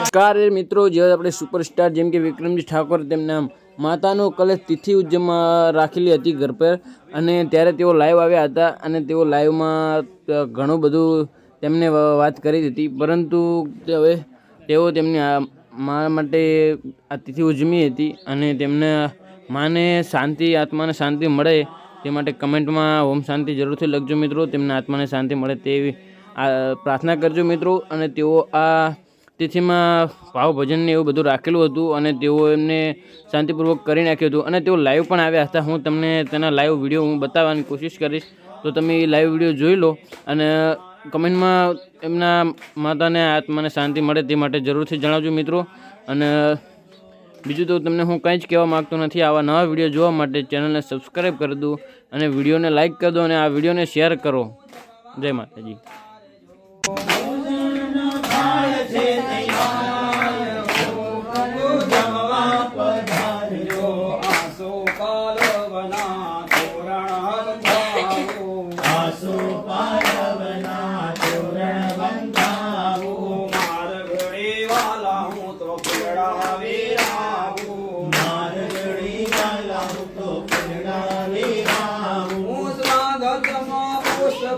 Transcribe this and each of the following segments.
નમસ્કાર મિત્રો જેવા આપણે સુપરસ્ટાર જેમ કે વિક્રમજી ઠાકોર તેમના માતાનો કલશ તિથિ ઉજ્જૈનમાં રાખેલી હતી ઘર પર. અને ત્યારે તેઓ લાઈવ આવ્યા હતા અને તેઓ લાઈવમાં ઘણું બધું તેમને વાત કરી હતી. પરંતુ હવે તેઓ તેમની મારા માટે આ તિથિ ઉજમી હતી અને તેમને માને શાંતિ, આત્માને શાંતિ મળે તે માટે કમેન્ટમાં ઓમ શાંતિ જરૂરથી લખજો મિત્રો, તેમના આત્માને શાંતિ મળે તેવી પ્રાર્થના કરજો મિત્રો, અને તેઓ આ તિથિમાં ભાવ ભજનને એવું બધું રાખેલું હતું અને તેઓ એમને શાંતિપૂર્વક કરી નાખ્યું હતું. અને તેઓ લાઈવ પણ આવ્યા હતા. હું તમને તેના લાઈવ વીડિયો હું બતાવવાની કોશિશ કરીશ. તો તમે એ લાઈવ વીડિયો જોઈ લો અને કમેન્ટમાં એમના માતાને આત્માને શાંતિ મળે તે માટે જરૂરથી જણાવજો મિત્રો. અને બીજું તો તમને હું કંઈ જ કહેવા માગતો નથી. આવા નવા વીડિયો જોવા માટે ચેનલને સબસ્ક્રાઈબ કરી દો અને વિડીયોને લાઇક કરી દો અને આ વિડીયોને શેર કરો. જય માતાજી.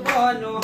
কোন